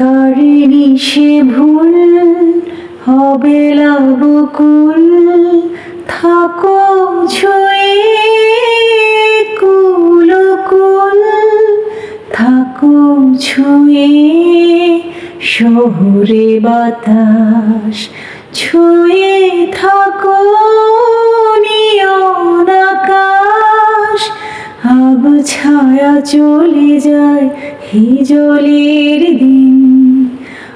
Carini সে ভুল, হবে লাবকুল থাকো ছুঁয়ে কুলকুল। থাকো ছুঁয়ে শহুরে বাতাস। ছুঁয়ে থাকো নিয়ন আকাশ আব ছায়া চলে যায় হিজলের দিন।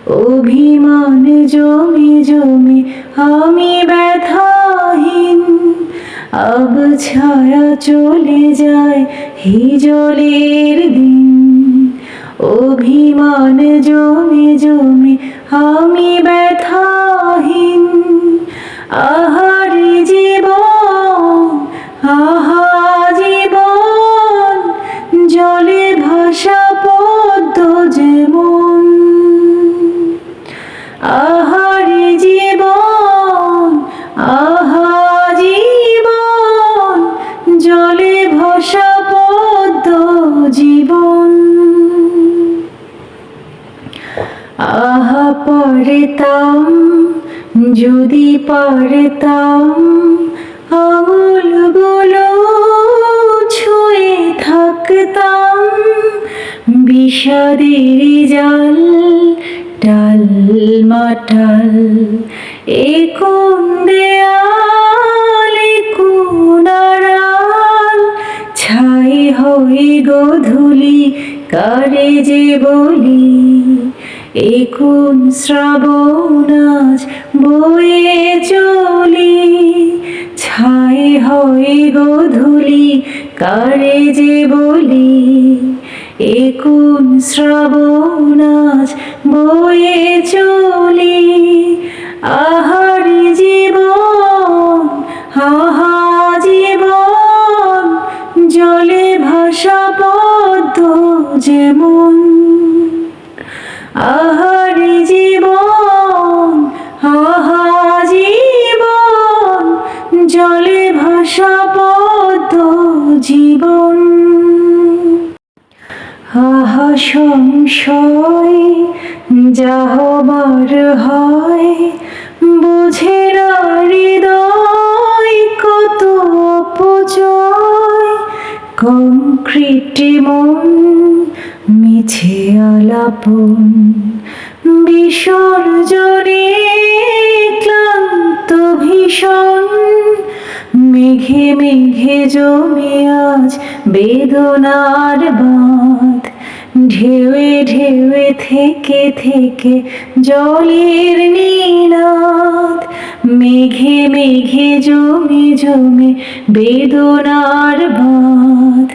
অভিমান জমি জমে আমি ব্যথাহীন। আব ছায়া চলে যায় হিজলের দিন। অভিমান জমে জমে আহারে জীবন আহা জীবন, জলে ভাষা পদ্ম জীবন। আহা পারতাম যদি পারতাম আঙুলগুলো ছুঁয়ে থাকতাম, বিষাদের জাল টাল মাটাল এ কোন দেয়াল কোন ছাই হয়ে গধূলি কারে যে বলি? এ কোন শ্রাবণ আজ বয়ে চলি? ছাই হয়ে গধূলি কারে যে বলি? এ কোন শ্রাবণ আজ বয়ে চলি, আহার জীবন, আহা জীবন, জলে ভাষা পদ্ম যেমন। আহার জীবন, আহা জীবন, জলে ভাষা পদ্ম জীবন। আহা সংশয় যাহবার হয় বুঝে হৃদয় কত অপচয়। কংক্রিটে মন মিছে আলাপন বিসর্জনে ক্লান্ত মেঘে মেঘে জমে আজ বেদনার বাঁধ। ঢেউয়ে ঢেউয়ে থেকে থেকে জলের নীনাদ মেঘে মেঘে জমে জমে বেদনার বাঁধ।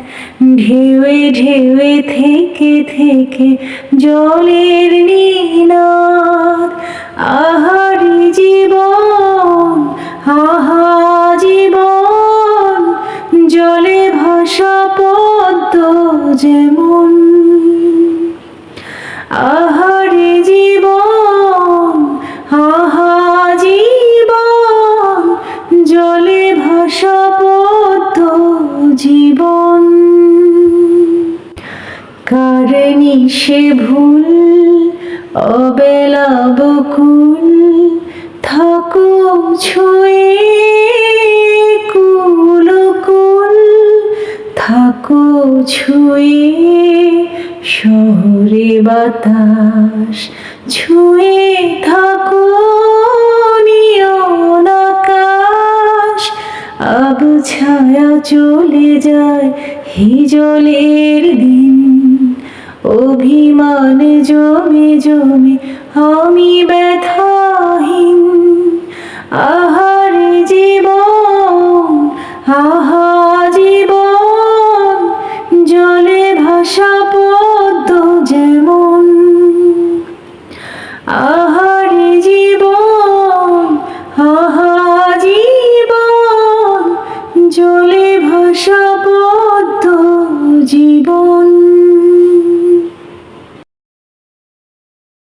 ঢেউয়ে ঢেউয়ে থেকে থেকে জলের নীনাদ যেমন আহারে জীবন, আহা জীবন, জলে ভাষা পদ্ম জীবন। কারণি সে ভুল, অবেলা বকুল থাকো ছুঁয়ে ছুঁয়ে শহরে বাতাস, ছুঁয়ে থাকো আকাশ। আব ছায়া চলে যায় হিজলের দিন। অভিমান জমে জমে আমি ব্যথাহীন। 西北